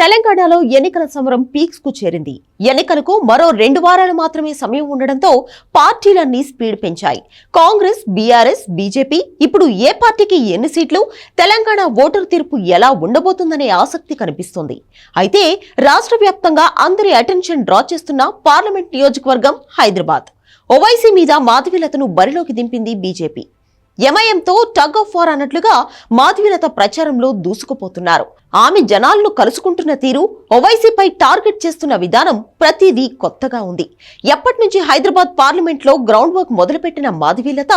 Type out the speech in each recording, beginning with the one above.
తెలంగాణలో ఎన్నికల సమరం పీక్స్కు చేరింది. ఎన్నికలకు మరో రెండు వారాలు మాత్రమే సమయం ఉండడంతో పార్టీలన్నీ స్పీడ్ పెంచాయి. కాంగ్రెస్ బీఆర్ఎస్ బీజేపీ ఇప్పుడు ఏ పార్టీకి ఎన్ని సీట్లు తెలంగాణ ఓటరు తీర్పు ఎలా ఉండబోతుందనే ఆసక్తి కనిపిస్తోంది. అయితే రాష్ట్ర వ్యాప్తంగా అందరి అటెన్షన్ డ్రా చేస్తున్న పార్లమెంట్ నియోజకవర్గం హైదరాబాద్. ఓవైసీ మీద మాధవీలతను బరిలోకి దింపింది బీజేపీ. ఎంఐఎంతో టగ్ ఆఫ్ వార్ అన్నట్లుగా మాధవీలత ప్రచారంలో దూసుకుపోతున్నారు. ఆమె జనాలను కలుసుకుంటున్న తీరు ఓవైసీపై టార్గెట్ చేస్తున్న విధానం ప్రతిదీ కొత్తగా ఉంది. ఎప్పటి నుంచి హైదరాబాద్ పార్లమెంట్లో గ్రౌండ్ వర్క్ మొదలుపెట్టిన మాధవీలత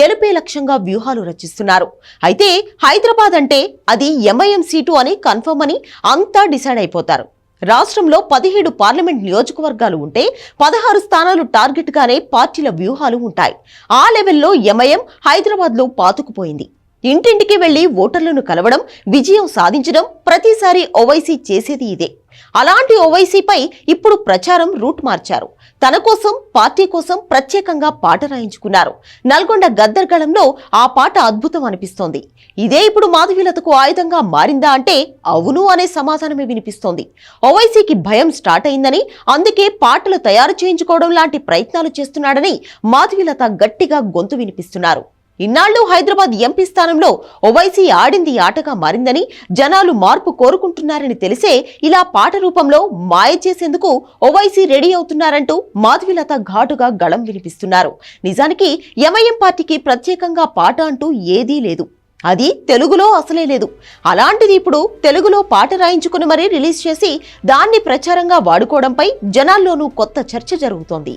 గెలుపే లక్ష్యంగా వ్యూహాలు రచిస్తున్నారు. అయితే హైదరాబాద్ అంటే అది ఎంఐఎం సీటు అని కన్ఫర్మ్ అని అంతా డిసైడ్ అయిపోతారు. రాష్ట్రంలో పదిహేడు పార్లమెంట్ నియోజకవర్గాలు ఉంటే పదహారు స్థానాలు టార్గెట్గానే పార్టీల వ్యూహాలు ఉంటాయి. ఆ లెవెల్లో ఎంఐఎం హైదరాబాద్లో పాతుకుపోయింది. ఇంటింటికి వెళ్ళి ఓటర్లను కలవడం విజయం సాధించడం ప్రతిసారి ఓవైసీ చేసేది ఇదే. అలాంటి ఓవైసీపై ఇప్పుడు ప్రచారం రూట్ మార్చారు. తన కోసం పార్టీ కోసం ప్రత్యేకంగా పాట రాయించుకున్నారు. నల్గొండ గద్దర్గళంలో ఆ పాట అద్భుతం అనిపిస్తోంది. ఇదే ఇప్పుడు మాధవీలతకు ఆయుధంగా మారిందా అంటే అవును అనే సమాధానమే వినిపిస్తోంది. ఓవైసీకి భయం స్టార్ట్ అయిందని అందుకే పాటలు తయారు చేయించుకోవడం లాంటి ప్రయత్నాలు చేస్తున్నాడని మాధవీలత గట్టిగా గొంతు వినిపిస్తున్నారు. ఇన్నాళ్ళు హైదరాబాద్ ఎంపీ స్థానంలో ఓవైసీ ఆడింది ఆటగా మారిందని జనాలు మార్పు కోరుకుంటున్నారని తెలిసే ఇలా పాట రూపంలో మాయ చేసేందుకు ఓవైసీ రెడీ అవుతున్నారంటూ మాధవిలత ఘాటుగా గళం వినిపిస్తున్నారు. నిజానికి ఎంఐఎం పార్టీకి ప్రత్యేకంగా పాట అంటూ ఏదీ లేదు. అది తెలుగులో అసలే లేదు. అలాంటిది ఇప్పుడు తెలుగులో పాట రాయించుకుని మరీ రిలీజ్ చేసి దాన్ని ప్రచారంగా వాడుకోవడంపై జనాల్లోనూ కొత్త చర్చ జరుగుతోంది.